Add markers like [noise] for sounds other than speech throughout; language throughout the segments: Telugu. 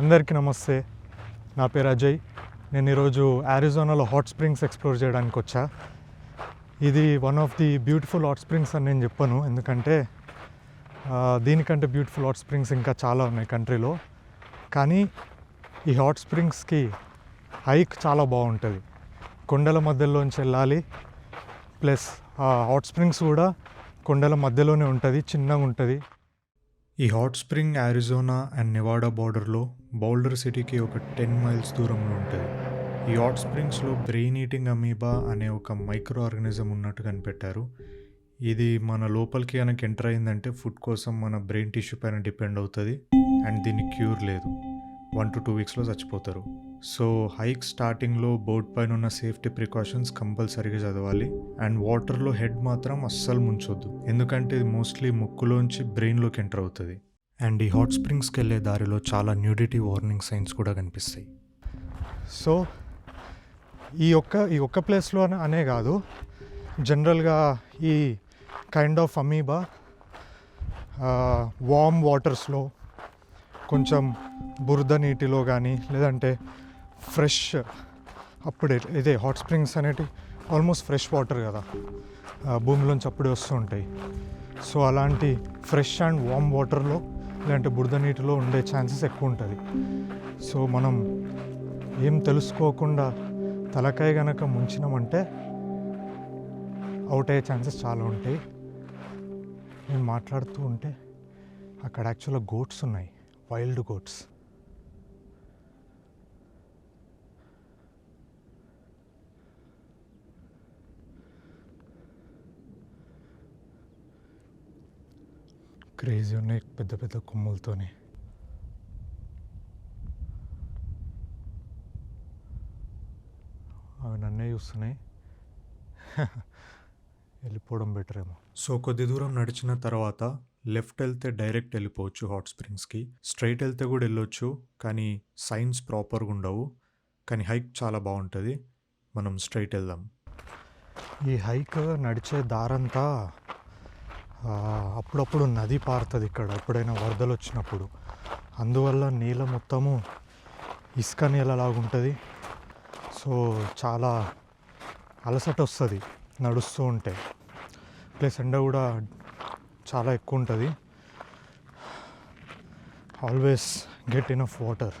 అందరికీ నమస్తే. నా పేరు అజయ్. నేను ఈరోజు అరిజోనాలో హాట్ స్ప్రింగ్స్ ఎక్స్ప్లోర్ చేయడానికి వచ్చా. ఇది one of the beautiful hot springs అని నేను చెప్పాను. ఎందుకంటే దీనికంటే బ్యూటిఫుల్ హాట్ స్ప్రింగ్స్ ఇంకా చాలా ఉన్నాయి కంట్రీలో. కానీ ఈ హాట్ స్ప్రింగ్స్కి హైక్ చాలా బాగుంటుంది. కొండల మధ్యలోంచి వెళ్ళాలి. ప్లస్ ఆ హాట్ స్ప్రింగ్స్ కూడా కొండల మధ్యలోనే ఉంటుంది చిన్నగా ఉంటుంది. ఈ hot spring Arizona and Nevada బార్డర్లో బౌల్డర్ సిటీకి ఒక టెన్ మైల్స్ దూరంలో ఉంటుంది. ఈ హాట్ స్ప్రింగ్స్లో బ్రెయిన్ ఈటింగ్ అమీబా అనే ఒక మైక్రో ఆర్గనిజం ఉన్నట్టు కనిపెట్టారు. ఇది మన లోపలికి కనుక ఎంటర్ అయిందంటే ఫుడ్ కోసం మన బ్రెయిన్ టిష్యూ పైన డిపెండ్ అవుతుంది అండ్ దీని క్యూర్ లేదు. వన్ టు టూ వీక్స్లో చచ్చిపోతారు. సో హైక్ స్టార్టింగ్లో బోట్ పైన ఉన్న సేఫ్టీ ప్రికాషన్స్ కంపల్సరీగా చదవాలి. అండ్ వాటర్లో హెడ్ మాత్రం అస్సలు ముంచొద్దు. ఎందుకంటే ఇది మోస్ట్లీ ముక్కులోంచి బ్రెయిన్లోకి ఎంటర్ అవుతుంది. అండ్ ఈ హాట్ స్ప్రింగ్స్కి వెళ్ళే దారిలో చాలా న్యూడిటీ వార్నింగ్ సైన్స్ కూడా కనిపిస్తాయి. సో ఈ ఒక్క ఈ ఒక్క ప్లేస్లో అనే కాదు. జనరల్గా ఈ కైండ్ ఆఫ్ అమీబా వామ్ వాటర్స్లో కొంచెం బురద నీటిలో కానీ లేదంటే ఫ్రెష్ అప్పుడే ఇదే హాట్ స్ప్రింగ్స్ అనేటి ఆల్మోస్ట్ ఫ్రెష్ వాటర్ కదా. భూమిలోంచి అప్పుడే వస్తూ ఉంటాయి. సో అలాంటి ఫ్రెష్ అండ్ వామ్ వాటర్లో లేదంటే బురద నీటిలో ఉండే ఛాన్సెస్ ఎక్కువ ఉంటుంది. సో మనం ఏం తెలుసుకోకుండా తలకాయ గనక ముంచినామంటే అవుట్ అయ్యే ఛాన్సెస్ చాలా ఉంటాయి. నేను మాట్లాడుతూ ఉంటే అక్కడ యాక్చువల్గా గోట్స్ ఉన్నాయి వైల్డ్ గోట్స్ క్రేజీ ఉన్నాయి పెద్ద పెద్ద కొమ్ములతోని. అవి నన్నే చూస్తున్నాయి. [laughs] వెళ్ళిపోవడం బెటర్ ఏమో. సో కొద్ది దూరం నడిచిన తర్వాత లెఫ్ట్ వెళ్తే డైరెక్ట్ వెళ్ళిపోవచ్చు హాట్ స్ప్రింగ్స్కి. స్ట్రైట్ వెళ్తే కూడా వెళ్ళొచ్చు కానీ సైన్స్ ప్రాపర్గా ఉండవు. కానీ హైక్ చాలా బాగుంటుంది. మనం స్ట్రైట్ వెళ్దాం. ఈ హైక్ నడిచే దారంతా అప్పుడప్పుడు నది పారుతుంది ఇక్కడ ఎప్పుడైనా వరదలు వచ్చినప్పుడు. అందువల్ల నీళ్ళ మొత్తము ఇసుక నీళ్ళలాగుంటుంది సో చాలా అలసట వస్తుంది నడుస్తూ ఉంటే. ప్లస్ ఎండ కూడా చాలా ఎక్కువ ఉంటుంది. ఆల్వేస్ గెట్ ఆఫ్ వాటర్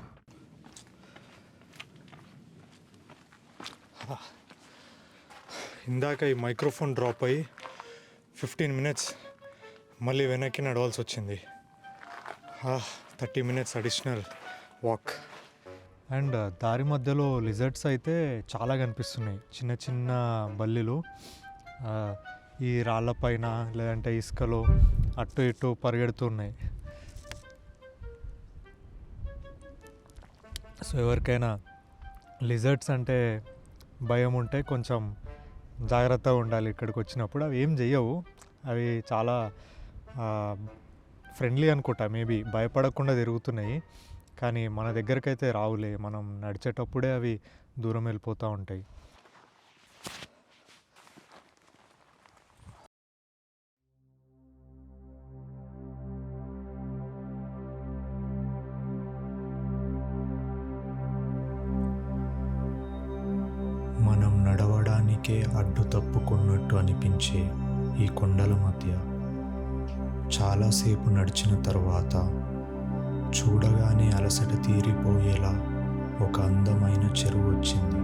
ఇందాక ఈ మైక్రోఫోన్ డ్రాప్ అయ్యి ఫిఫ్టీన్ మినిట్స్ మళ్ళీ వెనక్కి నడవాల్సి వచ్చింది. Thirty minutes additional walk. And దారి మధ్యలో లిజర్ట్స్ అయితే చాలా కనిపిస్తున్నాయి. చిన్న చిన్న బల్లిలు. ఈ రాళ్ళపైన లేదంటే ఇసుకలో అటు ఇటు పరిగెడుతున్నాయి. సో ఎవరికైనా లిజర్ట్స్ అంటే భయం ఉంటే కొంచెం జాగ్రత్తగా ఉండాలి ఇక్కడికి వచ్చినప్పుడు. అవి ఏం చెయ్యవు. అవి చాలా ఫ్రెండ్లీ అనుకుంటా మేబీ భయపడకుండా తిరుగుతున్నాయి. కానీ మన దగ్గరకైతే రావులే మనం నడిచేటప్పుడే అవి దూరం వెళ్ళిపోతూ ఉంటాయి. మనం నడవడానికే అడ్డు తప్పుకున్నట్టు అనిపించే ఈ కొండల మధ్య చాలాసేపు నడిచిన తర్వాత చూడగానే అలసట తీరిపోయేలా ఒక అందమైన చెరువు వచ్చింది.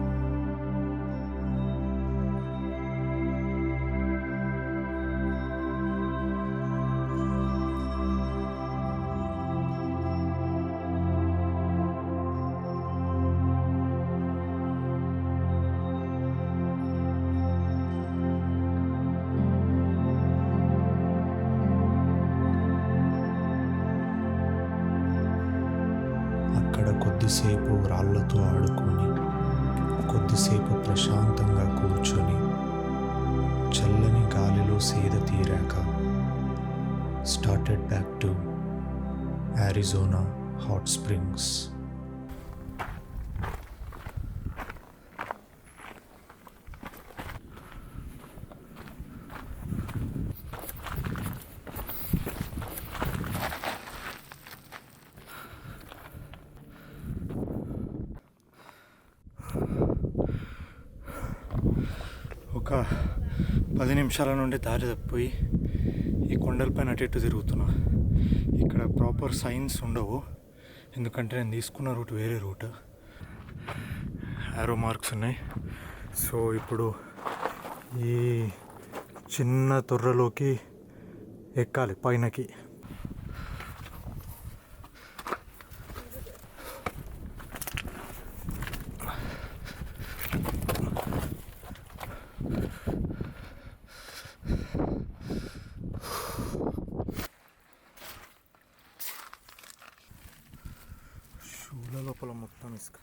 కొద్దిసేపు రాళ్ళతో ఆడుకొని కొద్దిసేపు ప్రశాంతంగా కూర్చొని చల్లని గాలిలో సేద తీరాక started back to Arizona hot springs పది నిమిషాల నుండి దారి తప్పిపోయి ఈ కొండలపైన అటు ఇటు తిరుగుతున్నా. ఇక్కడ ప్రాపర్ సైన్స్ ఉండవు. ఎందుకంటే నేను తీసుకున్న రూట్ వేరే రూట్ యారో మార్క్స్ ఉన్నాయి. సో ఇప్పుడు ఈ చిన్న తొర్రలోకి ఎక్కాలి పైనకి. షూల లోపల మొత్తం ఇసుక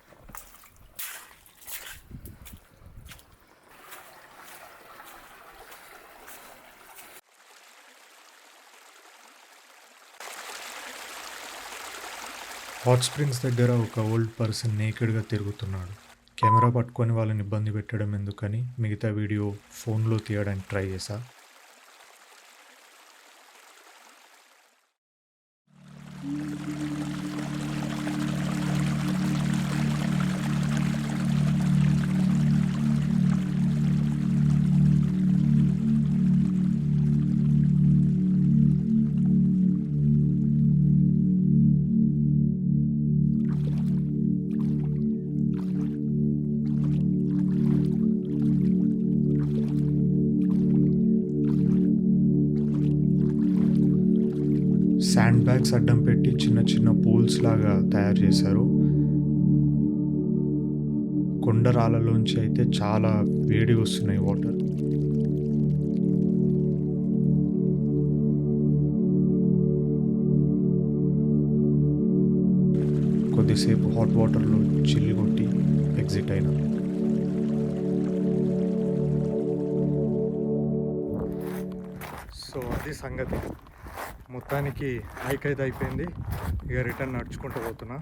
హాట్ స్ప్రింగ్స్ దగ్గర ఒక ఓల్డ్ పర్సన్ నేకెడ్గా తిరుగుతున్నాడు కెమెరా పట్టుకొని వాళ్ళని ఇబ్బంది పెట్టడం ఎందుకని మిగతా వీడియో ఫోన్లో తీయడానికి ట్రై చేశా శాండ్ బ్యాగ్స్ అడ్డం పెట్టి చిన్న చిన్న పూల్స్ లాగా తయారు చేశారు. కొండరాళ్ళలోంచి అయితే చాలా వేడి వస్తున్నాయి వాటర్ కొద్దిసేపు హాట్ వాటర్లో చిల్లి కొట్టి ఎగ్జిట్ అయినా. సో అది సంగతి. మొత్తానికి హైక్ అయితే అయిపోయింది ఇక రిటర్న్ నడుచుకుంటూ పోతున్నా.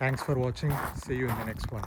Thanks for watching see you in the next one